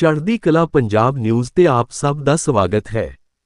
ਚੜ੍ਹਦੀ ਕਲਾ ਪੰਜਾਬ ਨਿਊਜ਼ ਤੇ ਆਪ ਸਭ ਦਾ ਸਵਾਗਤ ਹੈ।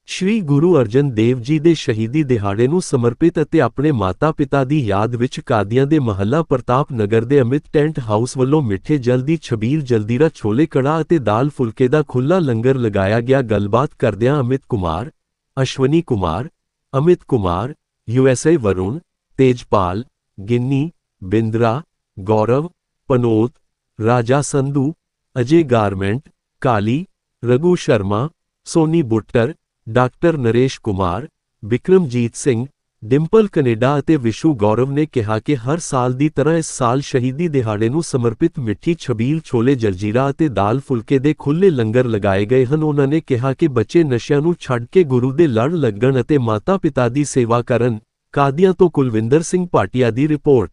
ਸ਼੍ਰੀ ਗੁਰੂ ਅਰਜਨ ਦੇਵ ਜੀ ਦੇ ਸ਼ਹੀਦੀ ਦਿਹਾੜੇ ਨੂੰ ਸਮਰਪਿਤ ਅਤੇ ਆਪਣੇ ਮਾਤਾ-ਪਿਤਾ ਦੀ ਯਾਦ ਵਿੱਚ ਕਾਦੀਆਂ ਦੇ ਮਹੱਲਾ ਪ੍ਰਤਾਪ ਨਗਰ ਦੇ ਅਮਿਤ ਟੈਂਟ ਹਾਊਸ ਵੱਲੋਂ ਮਿੱਠੇ ਜਲ ਦੀ ਛਬੀਲ ਜਲਦੀਰਾ ਛੋਲੇ ਕੜਾ ਅਤੇ ਦਾਲ ਫੁਲਕੇ ਦਾ ਖੁੱਲਾ ਲੰਗਰ ਲਗਾਇਆ ਗਿਆ। ਗੱਲਬਾਤ ਕਰਦਿਆਂ Amit Kumar, Ashwani Kumar, Amit Kumar USA Varun, Tejpal, Ginni, Bindra, Gaurav, Panot, Raja Sandhu, Ajay garment Kali Raghu Sharma Soni Buttar doctor Naresh Kumar Vikramjit Singh Dimple Canada ਅਤੇ ਵਿਸ਼ੂ ਗੌਰਵ ਨੇ ਕਿਹਾ ਕਿ ਹਰ ਸਾਲ ਦੀ ਤਰ੍ਹਾਂ ਇਸ ਸਾਲ ਸ਼ਹੀਦੀ ਦਿਹਾੜੇ ਨੂੰ ਸਮਰਪਿਤ ਮਿੱਠੀ ਛਬੀਲ ਛੋਲੇ ਜਲਜੀਰਾ ਅਤੇ ਦਾਲ ਫੁਲਕੇ ਦੇ ਖੁੱਲੇ ਲੰਗਰ ਲਗਾਏ ਗਏ ਹਨ। ਉਹਨਾਂ ਨੇ ਕਿਹਾ ਕਿ ਬੱਚੇ ਨਸ਼ਿਆਂ ਨੂੰ ਛੱਡ ਕੇ ਗੁਰੂ ਦੇ ਲੜ ਲੱਗਣ ਅਤੇ ਮਾਤਾ-ਪਿਤਾ ਦੀ ਸੇਵਾ ਕਰਨ। ਕਾਦੀਆਂ ਤੋਂ ਕੁਲਵਿੰਦਰ ਸਿੰਘ ਭਾਟੀਆ ਦੀ ਰਿਪੋਰਟ।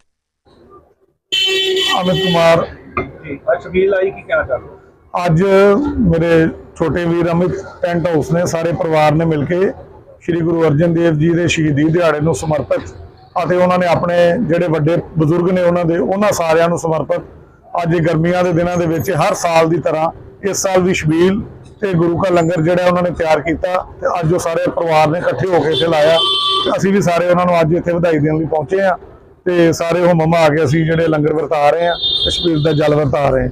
ਅਮਿਤ ਕੁਮਾਰ। ਜੀ ਛਬੀਲ ਆਈ ਕੀ ਕਹਿਣਾ ਚਾਹੁੰਦੇ? ਅੱਜ ਮੇਰੇ ਛੋਟੇ ਵੀਰ ਅਮਿਤ ਟੈਂਟ ਹਾਊਸ ਨੇ, ਸਾਰੇ ਪਰਿਵਾਰ ਨੇ ਮਿਲ ਕੇ ਸ੍ਰੀ ਗੁਰੂ ਅਰਜਨ ਦੇਵ ਜੀ ਦੇ ਸ਼ਹੀਦੀ ਦਿਹਾੜੇ ਨੂੰ ਸਮਰਪਿਤ ਅਤੇ ਉਹਨਾਂ ਨੇ ਆਪਣੇ ਜਿਹੜੇ ਵੱਡੇ ਬਜ਼ੁਰਗ ਨੇ ਉਹਨਾਂ ਦੇ, ਉਹਨਾਂ ਸਾਰਿਆਂ ਨੂੰ ਸਮਰਪਿਤ ਅੱਜ ਗਰਮੀਆਂ ਦੇ ਦਿਨਾਂ ਦੇ ਵਿੱਚ ਹਰ ਸਾਲ ਦੀ ਤਰ੍ਹਾਂ ਇਸ ਸਾਲ ਵੀ ਸ਼ਬੀਲ ਤੇ ਗੁਰੂ ਕਾ ਲੰਗਰ ਜਿਹੜਾ ਉਹਨਾਂ ਨੇ ਤਿਆਰ ਕੀਤਾ ਤੇ ਅੱਜ ਉਹ ਸਾਰੇ ਪਰਿਵਾਰ ਨੇ ਇਕੱਠੇ ਹੋ ਕੇ ਇੱਥੇ ਲਾਇਆ। ਅਸੀਂ ਵੀ ਸਾਰੇ ਉਹਨਾਂ ਨੂੰ ਅੱਜ ਇੱਥੇ ਵਧਾਈ ਦੇਣ ਲਈ ਪਹੁੰਚੇ ਆ ਤੇ ਸਾਰੇ ਉਹ ਮੰਮਾ ਆ ਕੇ ਅਸੀਂ ਜਿਹੜੇ ਲੰਗਰ ਵਰਤਾ ਰਹੇ ਆ ਸ਼ਬੀਲ ਦਾ ਜਲ ਵਰਤਾ ਰਹੇ ਹਾਂ।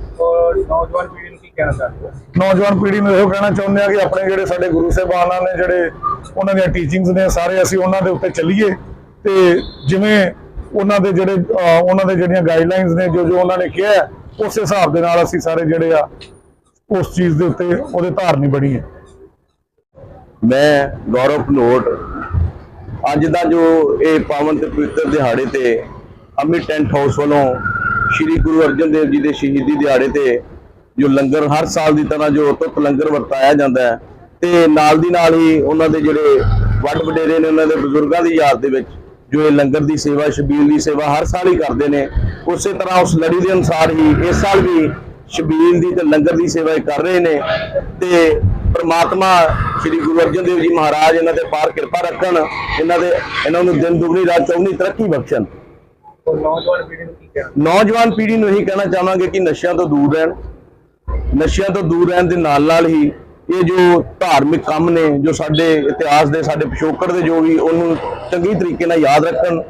ਨੌਜਵਾਨ ਪੀੜ੍ਹੀ ਕਹਿਣਾ ਚਾਹੁੰਦੇ ਹੋ? ਨੌਜਵਾਨ ਪੀੜ੍ਹੀ ਨੂੰ ਇਹੋ ਕਹਿਣਾ ਚਾਹੁੰਦੇ ਆ ਕਿ ਆਪਣੇ ਜਿਹੜੇ ਸਾਡੇ ਗੁਰੂ ਸਾਹਿਬਾਨਾਂ ਨੇ ਜਿਹੜੇ ਉਹਨਾਂ ਦੀਆਂ ਟੀਚਿੰਗਸ ਨੇ ਸਾਰੇ ਅਸੀਂ ਉਹਨਾਂ ਦੇ ਉੱਤੇ ਚੱਲੀਏ ਤੇ ਜਿਵੇਂ ਉਹਨਾਂ ਦੇ ਜਿਹੜੇ ਉਹਨਾਂ ਦੇ ਜਿਹੜੀਆਂ ਗਾਈਡਲਾਈਨਸ ਨੇ ਜੋ ਜੋ ਉਹਨਾਂ ਨੇ ਕਿਹਾ ਹੈ, ਉਸ ਹਿਸਾਬ ਦੇ ਨਾਲ ਅਸੀਂ ਸਾਰੇ ਜਿਹੜੇ ਆ ਉਸ ਚੀਜ਼ ਦੇ ਉੱਤੇ ਉਹਦੇ ਧਾਰਨੀ ਬਣੀਏ ਮੈਂ ਗੌਰਵ ਭਨੋਟ ਅੱਜ ਦਾ ਜੋ ਇਹ ਪਾਵਨ ਤੇ ਪਵਿੱਤਰ ਦਿਹਾੜੇ ਤੇ ਅਮਿਤ ਟੈਂਟ ਹਾਊਸ ਵੱਲੋਂ ਸ੍ਰੀ ਗੁਰੂ ਅਰਜਨ ਦੇਵ ਜੀ ਦੇ ਸ਼ਹੀਦੀ ਦਿਹਾੜੇ ਤੇ ਜੋ ਲੰਗਰ ਹਰ ਸਾਲ ਦੀ ਤਰ੍ਹਾਂ ਜੋ ਤੁਤ ਲੰਗਰ ਵਰਤਾਇਆ ਜਾਂਦਾ ਹੈ ਤੇ ਨਾਲ ਦੀ ਨਾਲ ਹੀ ਉਹਨਾਂ ਦੇ ਜਿਹੜੇ ਵੱਡ ਵਡੇਰੇ ਨੇ ਉਹਨਾਂ ਦੇ ਬਜ਼ੁਰਗਾਂ ਦੀ ਯਾਦ ਦੇ ਵਿੱਚ ਜੋ ਇਹ ਲੰਗਰ ਦੀ ਸੇਵਾ ਸ਼ਬੀਲ ਦੀ ਸੇਵਾ ਹਰ ਸਾਲ ਹੀ ਕਰਦੇ ਨੇ ਉਸੇ ਤਰ੍ਹਾਂ ਉਸ ਲੜੀ ਦੇ ਅਨੁਸਾਰ ਹੀ ਇਸ ਸਾਲ ਵੀ ਸ਼ਬੀਲ ਦੀ ਤੇ ਲੰਗਰ ਦੀ ਸੇਵਾ ਕਰ ਰਹੇ ਨੇ ਤੇ ਪ੍ਰਮਾਤਮਾ ਸ੍ਰੀ ਗੁਰੂ ਅਰਜਨ ਦੇਵ ਜੀ ਮਹਾਰਾਜ ਇਹਨਾਂ ਤੇ ਪਾਰ ਕਿਰਪਾ ਰੱਖਣ ਇਹਨਾਂ ਦੇ ਇਹਨਾਂ ਨੂੰ ਦਿਨ ਦੁਗਣੀ ਰਾਤ ਚੌਗਣੀ ਤਰੱਕੀ ਬਖਸ਼ਣ। ਨੌਜਵਾਨ ਪੀੜ੍ਹੀ ਨੂੰ ਕੀ ਕਹਿਣਾ? ਨੌਜਵਾਨ ਪੀੜ੍ਹੀ ਨੂੰ ਇਹੀ ਕਹਿਣਾ ਚਾਹਾਂਗੇ ਕਿ ਨਸ਼ਿਆਂ ਤੋਂ ਦੂਰ ਰਹਿਣ। ਨਸ਼ਿਆਂ ਤੋਂ ਦੂਰ ਰਹਿਣ ਦੇ ਨਾਲ ਨਾਲ ਹੀ ਇਹ ਜੋ ਧਾਰਮਿਕ ਕੰਮ ਨੇ, ਜੋ ਸਾਡੇ ਇਤਿਹਾਸ ਦੇ, ਸਾਡੇ ਪਿਛੋਕੜ ਦੇ ਜੋ ਵੀ ਉਹਨੂੰ ਚੰਗੀ ਤਰੀਕੇ ਨਾਲ ਯਾਦ ਰੱਖਣ,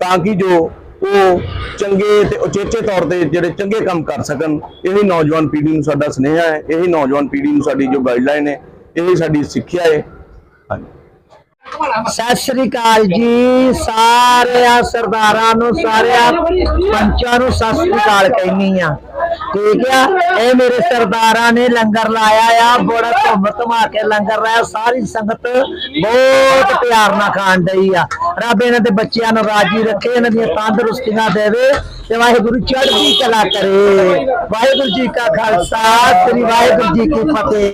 ਤਾਂ ਕਿ ਜੋ ਉਹ ਚੰਗੇ ਤੇ ਉਚੇਚੇ ਤੌਰ ਤੇ ਜਿਹੜੇ ਚੰਗੇ ਕੰਮ ਕਰ ਸਕਣ, ਇਹੀ ਨੌਜਵਾਨ ਪੀੜ੍ਹੀ ਨੂੰ ਸਾਡਾ ਸੁਨੇਹਾ ਹੈ, ਇਹੀ ਨੌਜਵਾਨ ਪੀੜ੍ਹੀ ਨੂੰ ਸਾਡੀ ਜੋ ਗਾਈਡਲਾਈਨ ਹੈ, ਇਹੀ ਸਾਡੀ ਸਿੱਖਿਆ ਹੈ। ਸਤਿ ਸ੍ਰੀ ਅਕਾਲ ਜੀ, ਸਾਰਿਆਂ ਸਰਦਾਰਾਂ ਨੂੰ, ਸਾਰਿਆਂ ਪੰਚਾਂ ਨੂੰ ਸਤਿ ਸ੍ਰੀ ਅਕਾਲ ਕਹਿਨੀ ਆ ਠੀਕ ਆ? ਇਹ ਮੇਰੇ ਸਰਦਾਰਾਂ ਨੇ ਲੰਗਰ ਲਾਇਆ ਆ, ਬੜਾ ਧੁੰਮ ਧਮਾ ਕੇ ਲੰਗਰ ਲਾਇਆ, ਸਾਰੀ ਸੰਗਤ ਬਹੁਤ ਪਿਆਰ ਨਾਲ ਖਾਣ ਡਈ ਆ। ਰੱਬ ਇਹਨਾਂ ਦੇ ਬੱਚਿਆਂ ਨੂੰ ਰਾਜੀ ਰੱਖੇ, ਇਹਨਾਂ ਦੀਆਂ ਤੰਦਰੁਸਤੀਆਂ ਦੇਵੇ ਤੇ ਵਾਹਿਗੁਰੂ ਚੜ੍ਹਦੀ ਕਲਾ ਕਰੇ। ਵਾਹਿਗੁਰੂ ਜੀ ਕਾ ਖਾਲਸਾ, ਸ੍ਰੀ ਵਾਹਿਗੁਰੂ ਜੀ ਕੀ ਫਤਿਹ।